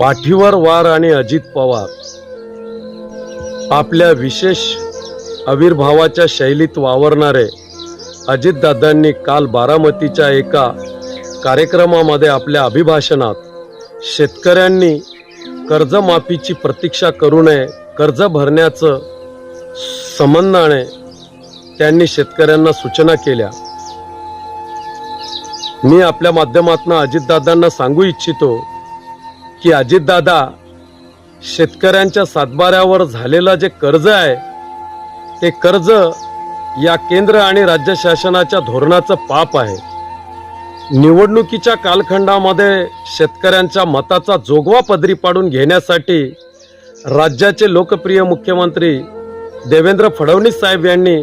पाठीवर वार आणि अजित पवार. आपल्या विशेष आविर्भावाच्या शैलीत वावरणारे अजितदादांनी काल बारामतीच्या एका कार्यक्रमामध्ये आपल्या अभिभाषणात शेतकऱ्यांनी कर्जमाफीची प्रतीक्षा करू नये कर्ज भरण्याचं समन्वयाने त्यांनी शेतकऱ्यांना सूचना केल्या. मी आपल्या माध्यमातून अजितदादांना सांगू इच्छितो की अजितदादा शेतकऱ्यांच्या सातबाऱ्यावर झालेलं जे कर्ज आहे ते कर्ज या केंद्र आणि राज्य शासनाच्या धोरणाचं पाप आहे. निवडणुकीच्या कालखंडामध्ये शेतकऱ्यांच्या मताचा जोगवा पदरी पाडून घेण्यासाठी राज्याचे लोकप्रिय मुख्यमंत्री देवेंद्र फडणवीस साहेब यांनी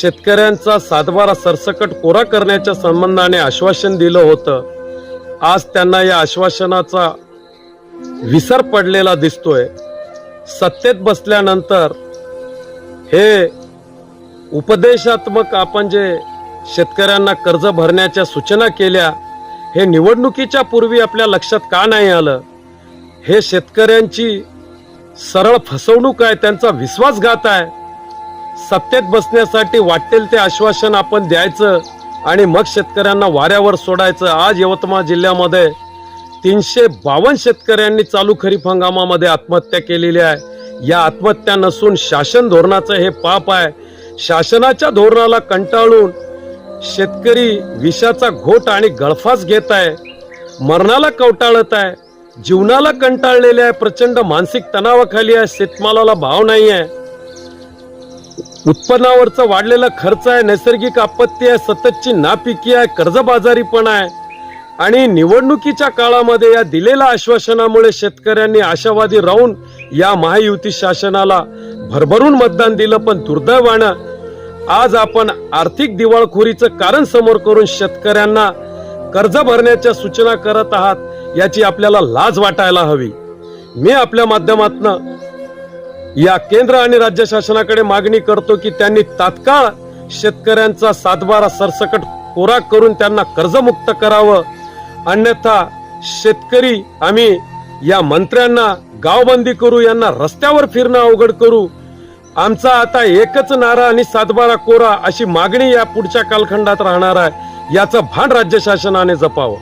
शेतकऱ्यांचा सातबारा सरसकट कोरा करण्याच्या संबंधाने आश्वासन दिलं होतं. आज त्यांना या आश्वासनाचा विसर पडलेला दिसतोय. सत्तेत बसल्यानंतर हे उपदेशात्मक आपण जे शेतकऱ्यांना कर्ज भरण्याच्या सूचना केल्या हे निवडणुकीच्या पूर्वी आपल्या लक्षात का नाही आलं? हे शेतकऱ्यांची सरळ फसवणूक आहे त्यांचा विश्वासघात आहे. सत्तेत बसण्यासाठी वाटेल ते आश्वासन आपण द्यायचं आणि मग शेतकऱ्यांना वाऱ्यावर सोडायचं. आज यवतमाळ जिल्ह्यामध्ये तीनशे बावन्न शेतकऱ्यांनी चालू खरीप हंगामामध्ये आत्महत्या केलेली आहे. या आत्महत्या नसून शासन धोरणाचं हे पाप आहे. शासनाच्या धोरणाला कंटाळून शेतकरी विषाचा घोट आणि गळफास घेत आहे. मरणाला कवटाळत आहे. जीवनाला कंटाळलेले आहे. प्रचंड मानसिक तणावाखाली आहे. शेतमालाला भाव नाही आहे. उत्पन्नावरचा वाढलेला खर्च आहे. नैसर्गिक आपत्ती आहे. सततची नापिकी आहे. कर्जबाजारी पण आहे. आणि निवडणुकीच्या काळामध्ये या दिलेल्या आश्वासनामुळे शेतकऱ्यांनी आशावादी राहून या महायुती शासनाला भरभरून मतदान दिलं पण दुर्दैवानं आज आपण आर्थिक दिवाळखोरीचं कारण समोर करून शेतकऱ्यांना कर्ज भरण्याच्या सूचना करत आहात याची आपल्याला लाज वाटायला हवी. मी आपल्या माध्यमातनं या केंद्र आणि राज्य शासनाकडे मागणी करतो की त्यांनी तात्काळ शेतकऱ्यांचा सातबारा सरसकट कोरा करून त्यांना कर्जमुक्त करावं. अन्यथा शेतकरी आम्ही या मंत्र्यांना गावबंदी करू यांना रस्त्यावर फिरणं अवघड करू. आमचा आता एकच नारा आणि सातबारा कोरा अशी मागणी या पुढच्या कालखंडात राहणार आहे. याचं भान राज्य शासनाने जपावं.